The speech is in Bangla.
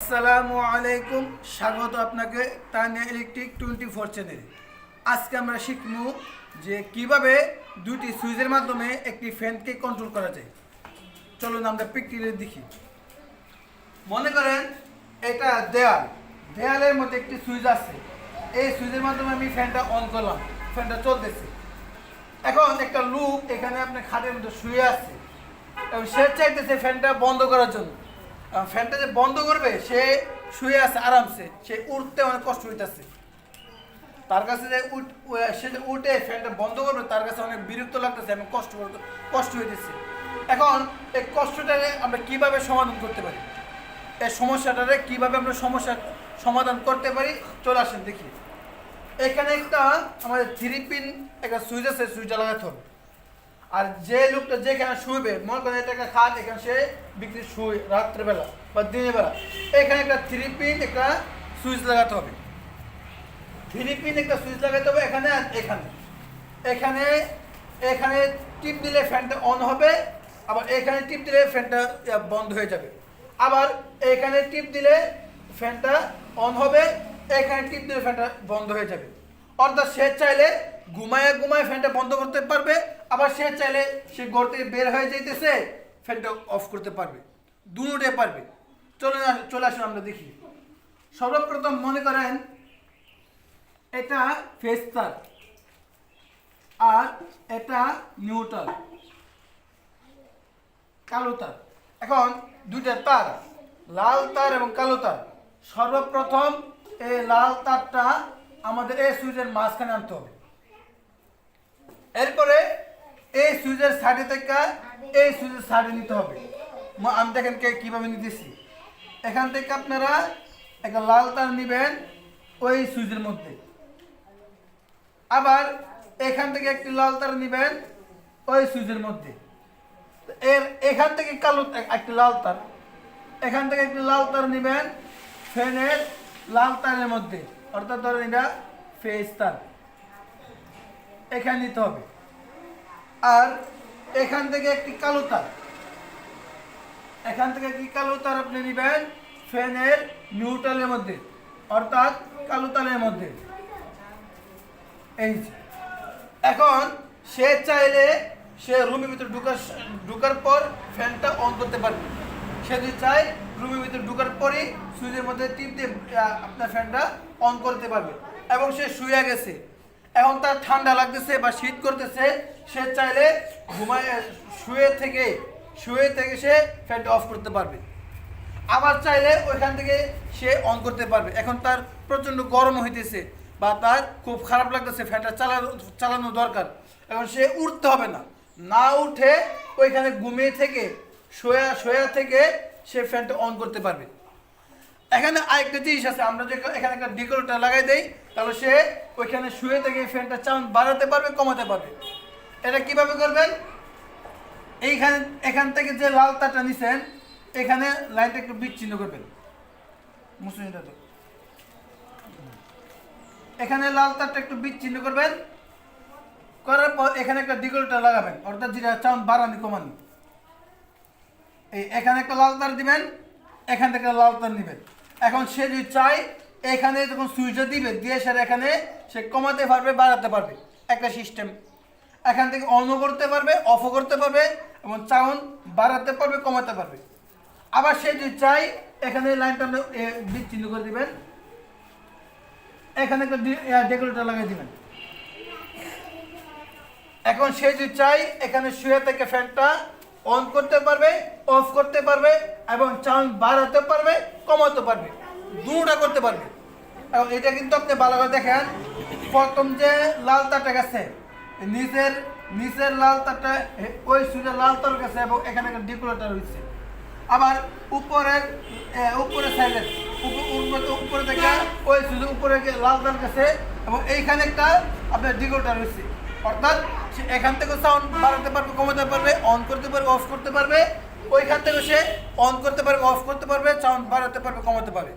আসসালামু আলাইকুম। স্বাগত আপনাকে তানিয়া ইলেকট্রিক টোয়েন্টি ফোর চ্যানেলে আজকে আমরা শিখব যে কীভাবে দুটি সুইচের মাধ্যমে একটি ফ্যানকে কন্ট্রোল করা যায়। চলুন আমরা পিকটিতে দেখি। মনে করেন এটা দেয়াল। দেয়ালের মধ্যে একটি সুইচ আছে। এই সুইচের মাধ্যমে আমি ফ্যানটা অন করলাম। ফ্যানটা চলতেছে। এখন একটা লুক এখানে আপনার খাটের মধ্যে শুয়ে আছে। এবং সে চাইতেছে ফ্যানটা বন্ধ করার জন্য। ফ্যানটা যে বন্ধ করবে, সে শুয়ে আছে আরামসে। সে উঠতে অনেক কষ্ট হইতেছে। তার কাছে যে উঠ সে যে উঠে ফ্যানটা বন্ধ করবে, তার কাছে অনেক বিরক্ত লাগতেছে এবং কষ্ট কষ্ট হইতেছে। এখন এই কষ্টটাকে আমরা কীভাবে সমাধান করতে পারি? এই সমস্যাটারে কীভাবে আমরা সমস্যার সমাধান করতে পারি? চলে আসেন দেখি। এখানে একটা আমাদের থ্রি পিন একটা সুইচ আছে সুইচটা লাগাতে হবে আর যে লোকটা যেখানে শুইবে, মনে করেন এটা একটা খাট, এখানে সে বিক্রি শুই রাত্রেবেলা বা দিনের বেলা এখানে একটা থ্রি পিন একটা সুইচ লাগাতে হবে। থ্রি পিন একটা সুইচ লাগাতে হবে এখানে আর এখানে। এখানে এখানে টিপ দিলে ফ্যানটা অন হবে, আবার এখানে টিপ দিলে ফ্যানটা বন্ধ হয়ে যাবে। আবার এখানে টিপ দিলে ফ্যানটা অন হবে, এখানে টিপ দিলে ফ্যানটা বন্ধ হয়ে যাবে। অর্থাৎ সে চাইলে ঘুমায় ঘুমায় ফ্যানটা বন্ধ করতে পারবে, আবার সে চাইলে সে ঘর থেকে বের হয়ে যাইতেছে, ফ্যানটা অফ করতে পারবে দুটোটাই পারবে। চলে চলে আসুন আমরা দেখি। সর্বপ্রথম মনে করেন, এটা ফেস তার আর এটা নিউট্রাল কালো তার। এখন দুইটা তার, লাল তার এবং কালো তার। সর্বপ্রথম এই লাল তারটা আমাদের এই সুইচের মাঝখানে আনতে হবে। এরপরে এই সুইচের সাইডে থেকে এই সুইচের সাইডে নিতে হবে। আমি দেখেন কে কীভাবে নিতেছি। এখান থেকে আপনারা একটা লাল তার নেবেন ওই সুইচের মধ্যে। আবার এখান থেকে একটি লাল তার নেবেন ওই সুইচের মধ্যে। এর এখান থেকে কালো এক- একটি লাল তার। এখান থেকে একটি লাল তার নেবেন ফ্যানের লাল তারের মধ্যে। অর্থাৎ ধরেন এটা ফেস তার। এখানে নিতে হবে। আর এখান থেকে একটি কালো তার। এখান থেকে কি কালো তার আপনি নেবেন? ফ্যানের নিউট্রালের মধ্যে। অর্থাৎ কালো তারের মধ্যে। এই এখন সে চাইলে সে রুমের ভিতরে ঢুকার ঢুকার পর ফ্যানটা অন করতে পারবে। সে যদি চায়, রুমের ভিতরে ঢুকার পরই সুইচের মধ্যে টিপ দিয়ে আপনার ফ্যানটা অন করতে পারবে। এবং সে শুয়ে গেছে। এখন তার ঠান্ডা লাগতেছে বা শীত করতেছে, সে চাইলে ঘুমায়, শুয়ে থেকে শুয়ে থেকে সে ফ্যানটা অফ করতে পারবে। আবার চাইলে ওইখান থেকে সে অন করতে পারবে। এখন তার প্রচণ্ড গরম হইতেছে বা তার খুব খারাপ লাগতেছে, ফ্যানটা চালানো চালানো দরকার। এখন সে উঠতে হবে না। না উঠে ওইখানে ঘুমিয়ে থেকে, শোয়া শোয়া থেকে সে ফ্যানটা অন করতে পারবে। এখানে আরেকটা জিনিস আছে, আমরা যে এখানে একটা ডিকোলটা লাগাই দেই, তাহলে সে ওইখানে শুয়ে থেকে ফ্যানটা চাউন বাড়াতে পারবে, কমাতে পারবে। এটা কীভাবে করবেন? এইখানে, এখান থেকে যে লাল তারটা নিছেন, এখানে লাইনটা একটু বিচ্ছিন্ন করবেন। মুসলিমটা তো এখানে লাল তারটা একটু বিচ্ছিন্ন করবেন। করার পর এখানে একটা ডিগলটা লাগাবেন, অর্থাৎ যেটা চাউন বাড়ানি, কমানি। এই এখানে একটা লাল তার দিবেন, এখান থেকে লাল তার নেবেন। এখন সে যদি চায়, এখানে যখন সুইচটা দিবে, দিয়ে সে এখানে সে কমাতে পারবে, বাড়াতে পারবে। একটা সিস্টেম এখান থেকে অনও করতে পারবে অফও করতে পারবে, এবং চাউন বাড়াতে পারবে, কমাতে পারবে। আবার সে যদি চাই এখানে লাইনটা বিচ্ছিন্ন করে দিবেন। এখানে একটা ডেকোরেটর লাগিয়ে দিবেন। এখন সে যদি চাই এখানে শুয়ে থেকে ফ্যানটা অন করতে পারবে অফ করতে পারবে এবং চাউন বাড়াতে পারবে কমাতে পারবে দুটা করতে পারবে। এবং এটা কিন্তু আপনি ভালো করে দেখেন প্রথম যে লাল তারটা গেছে নিচের নিচের লাল তারটা ওই সুইচের লাল তার গেছে এবং এখানে একটা ডিকুলেটার রয়েছে আবার উপরের এ, উপরের সাইডের উপরে থেকে ওই সুইচের উপরে লাল তার গেছে এবং এইখানে একটা আপনার ডিকুলেটার রয়েছে অর্থাৎ এখান থেকে সাউন্ড বাড়াতে পারবে, কমাতে পারবে অন করতে পারবে অফ করতে পারবে। ওইখান থেকে সে অন করতে পারবে অফ করতে পারবে সাউন্ড বাড়াতে পারবে, কমাতে পারবে।